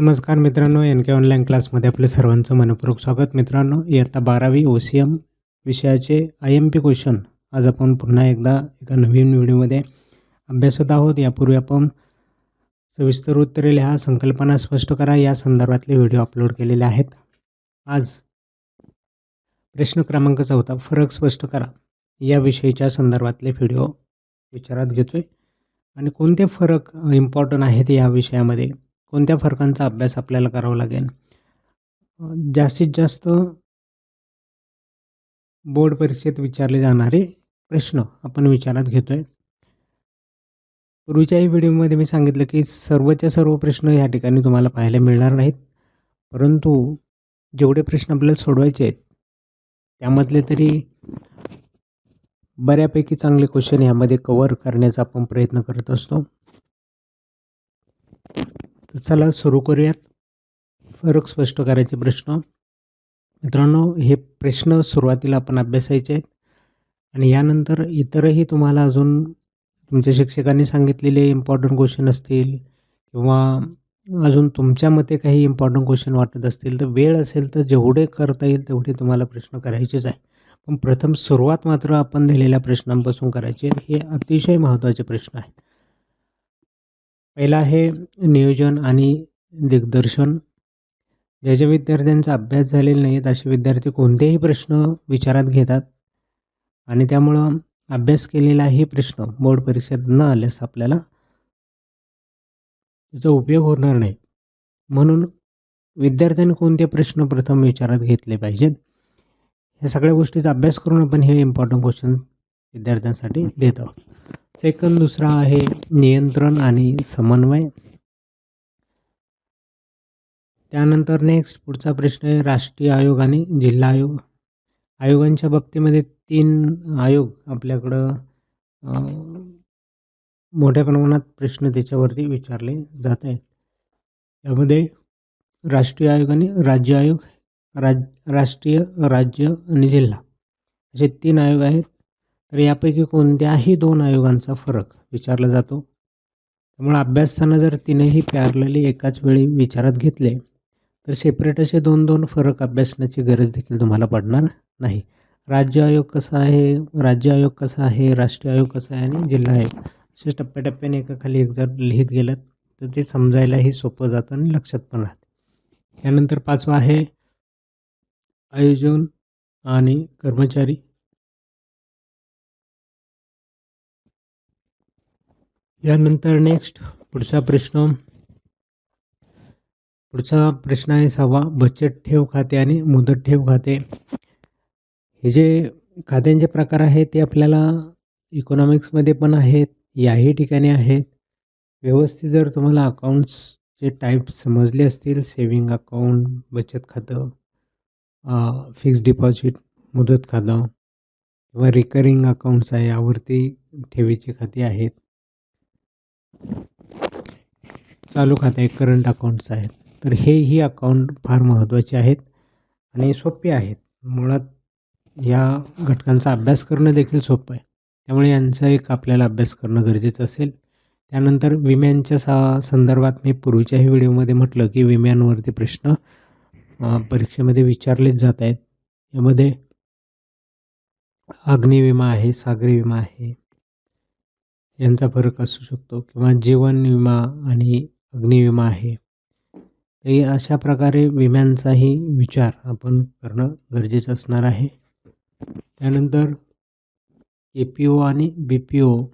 नमस्कार मित्रांनो एन के ऑनलाईन क्लासमध्ये आपले सर्वांचं मनपूर्वक स्वागत. मित्रांनो इयत्ता बारावी ओ सी एम विषयाचे आय एम पी क्वेश्चन आज आपण पुन्हा एकदा एका नवीन व्हिडिओमध्ये अभ्यासत आहोत. यापूर्वी आपण सविस्तर उत्तरे लिहा संकल्पना स्पष्ट करा. या संदर्भातले व्हिडिओ अपलोड केलेले आहेत. आज प्रश्न क्रमांक चौथा फरक स्पष्ट करा. या विषयीच्या संदर्भातले व्हिडिओ विचारात घेतो आहे आणि कोणते फरक इम्पॉर्टंट आहेत या विषयामध्ये? कोणत्या फरकांचा अभ्यास आपल्याला करावा लागेल? जास्तीत जास्त बोर्ड परीक्षेत विचारले जाणारे प्रश्न आपण विचारात घेतो आहे पूर्वीच्याही व्हिडिओमध्ये मी सांगितलं की सर्वच्या सर्व प्रश्न ह्या ठिकाणी तुम्हाला पाहायला मिळणार नाहीत. परंतु जेवढे प्रश्न आपल्याला सोडवायचे आहेत त्यामधले तरी बऱ्यापैकी चांगले क्वेश्चन ह्यामध्ये कवर करण्याचा आपण प्रयत्न करत असतो. तर चला सुरू करूयात. फरक स्पष्ट करायचे प्रश्न. मित्रांनो हे प्रश्न सुरुवातीला आपण अभ्यासायचे आहेत. आणि यानंतर इतरही तुम्हाला अजून तुमच्या शिक्षकांनी सांगितलेले इम्पॉर्टंट क्वेश्चन असतील किंवा अजून तुमच्या मते काही इम्पॉर्टंट क्वेश्चन वाटत असतील तर वेळ असेल तर जेवढे करता येईल तेवढे तुम्हाला प्रश्न करायचेच आहे पण प्रथम सुरुवात मात्र आपण दिलेल्या प्रश्नांपासून करायची आहे. हे अतिशय महत्त्वाचे प्रश्न आहेत. पहिला आहे नियोजन आणि दिग्दर्शन. ज्या ज्या विद्यार्थ्यांचा अभ्यास झालेला नाहीत असे विद्यार्थी कोणतेही प्रश्न विचारात घेतात आणि त्यामुळं अभ्यास केलेलाही प्रश्न बोर्ड परीक्षेत न आल्यास आपल्याला त्याचा उपयोग होणार नाही. म्हणून विद्यार्थ्यांनी कोणते प्रश्न प्रथम विचारात घेतले पाहिजेत ह्या सगळ्या गोष्टीचा अभ्यास करून आपण हे इम्पॉर्टंट क्वेश्चन विद्यार्थ्यांसाठी देत आहोत. सेकंद दुसरा आहे नियंत्रण आणि समन्वय. त्यानंतर नेक्स्ट पुढचा प्रश्न आहे राष्ट्रीय आयोग आणि जिल्हा आयोग. आयोगांच्या बाबतीमध्ये तीन आयोग आपल्याकडं मोठ्या प्रमाणात प्रश्न त्याच्यावरती विचारले जात आहेत. त्यामध्ये राष्ट्रीय आयोग आणि राज्य आयोग राज राष्ट्रीय राज्य आणि जिल्हा असे तीन आयोग आहेत. तर यापैकी कोणत्याही दोन आयोगांचा फरक विचारला जातो. त्यामुळे अभ्यासताना जर तीनही पॅरलली एकाच वेळी विचारात घेतले तर सेपरेट असे दोन दोन फरक अभ्यासण्याची गरज देखील तुम्हाला पडणार नाही. राज्य आयोग कसा आहे राज्य आयोग कसा आहे राष्ट्रीय आयोग कसा आहे आणि जिल्हा आयोग? असे टप्प्याटप्प्याने एकाखाली एक जर लिहित गेलात तर ते समजायलाही सोपं जातं आणि लक्षात पण राहते. त्यानंतर पाचवा आहे आयोजन आणि कर्मचारी यानंतर नेक्स्ट पुढचा प्रश्न. पुढचा प्रश्न आहे सहावा बचत ठेव खाते आणि मुदत ठेव खाते. हे जे खात्यांचे प्रकार आहेत ते आपल्याला इकॉनॉमिक्समध्ये पण आहेत याही ठिकाणी आहेत. व्यवस्थित जर तुम्हाला अकाउंट्सचे टाईप समजले असतील सेविंग अकाउंट बचत खातं फिक्स डिपॉझिट मुदत खातं किंवा रिकरिंग अकाउंट्स आहे आवर्ती ठेवीची खाती आहेत. चालू खाते करंट अकाउंट्स आहेत. तर हे ही अकाउंट फार महत्त्वाचे आहेत आणि सोपे आहेत. मुळात या घटकांचा अभ्यास करणं देखील सोपं आहे. त्यामुळे यांचा एक आपल्याला अभ्यास करणं गरजेचं असेल. त्यानंतर विम्यांच्या सा संदर्भात मी पूर्वीच्याही व्हिडिओमध्ये म्हटलं की विम्यांवरती प्रश्न परीक्षेमध्ये विचारलेच जात आहेत. यामध्ये अग्निविमा आहे सागरी विमा आहे यांचा फरक असू शकतो किंवा जीवन विमा आणि अग्निविमा आहे. तरी अशा प्रकारे विम्यांचाही विचार आपण करणं गरजेचं असणार आहे. त्यानंतर ए पी ओ आणि बी पी ओ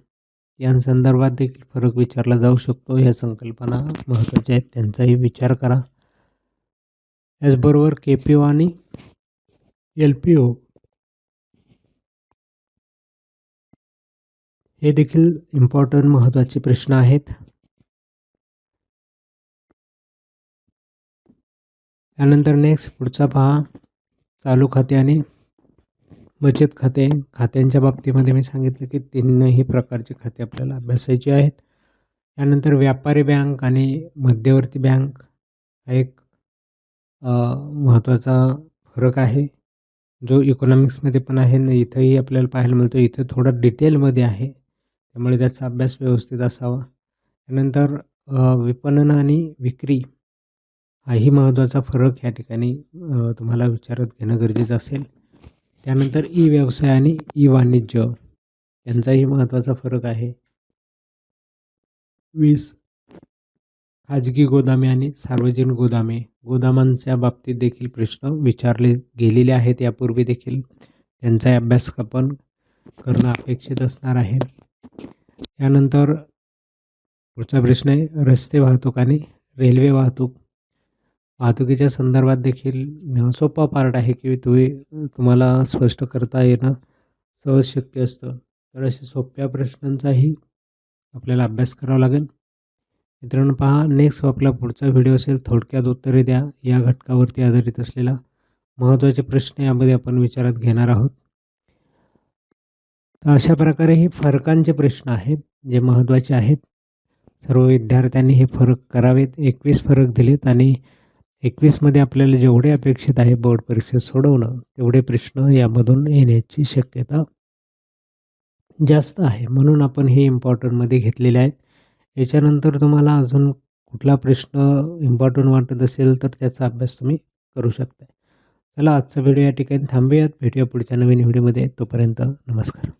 यांसंदर्भात देखील फरक विचारला जाऊ शकतो. ह्या संकल्पना महत्त्वाच्या आहेत त्यांचाही विचार करा. त्याचबरोबर के पी ओ आणि एल पी ओ हे देखील इम्पॉर्टंट महत्त्वाचे प्रश्न आहेत. त्यानंतर नेक्स्ट पुढचा पहा चालू खाते आणि बचत खाते. खात्यांच्या बाबतीमध्ये मी सांगितलं की तीनही प्रकारचे खाते आपल्याला अभ्यासायचे आहेत. त्यानंतर व्यापारी बँक आणि मध्यवर्ती बँक हा एक महत्त्वाचा फरक आहे. जो इकॉनॉमिक्समध्ये पण आहे ना इथंही आपल्याला पाहायला मिळतो. इथं थोडं डिटेलमध्ये आहे. त्यामुळे त्याचा अभ्यास व्यवस्थित असावा. त्यानंतर विपणन आणि विक्री हाही महत्त्वाचा फरक या ठिकाणी तुम्हाला विचारात घेणं गरजेचं असेल. त्यानंतर ई व्यवसाय आणि ई वाणिज्य यांचाही महत्त्वाचा फरक आहे. वीस. खाजगी गोदामे आणि सार्वजनिक गोदामे. गोदामांच्या बाबतीत देखील प्रश्न विचारले गेलेले आहेत. यापूर्वी देखील त्यांचा अभ्यास आपण करणं अपेक्षित असणार आहे. यानंतर पुढचा प्रश्न आहे रस्ते वाहतूक आणि रेल्वे वाहतूक. वाहतुकीच्या संदर्भात देखील सोपा पार्ट आहे की तुम्ही तुम्हाला स्पष्ट करता येणं सहज शक्य असतं. तर अशा सोप्या प्रश्नांचाही आपल्याला अभ्यास करावा लागेल. मित्रांनो पहा नेक्स्ट आपला पुढचा व्हिडिओ असेल थोडक्यात उत्तरे द्या. या घटकावरती आधारित असलेला महत्त्वाचे प्रश्न यामध्ये आपण विचारात घेणार आहोत. तर अशा प्रकारे हे फरकांचे प्रश्न आहेत जे महत्त्वाचे आहेत. सर्व विद्यार्थ्यांनी हे फरक करावेत. एकवीस फरक दिलेत आणि एकवीसमध्ये आपल्याला जेवढे अपेक्षित आहे बोर्ड परीक्षेत सोडवणं तेवढे प्रश्न यामधून येण्याची शक्यता जास्त आहे. म्हणून आपण हे इम्पॉर्टंटमध्ये घेतलेले आहेत. याच्यानंतर तुम्हाला अजून कुठला प्रश्न इम्पॉर्टंट वाटत असेल तर त्याचा अभ्यास तुम्ही करू शकता. चला आजचा व्हिडिओ या ठिकाणी थांबूयात. भेटूया पुढच्या नवीन व्हिडिओमध्ये. तोपर्यंत नमस्कार.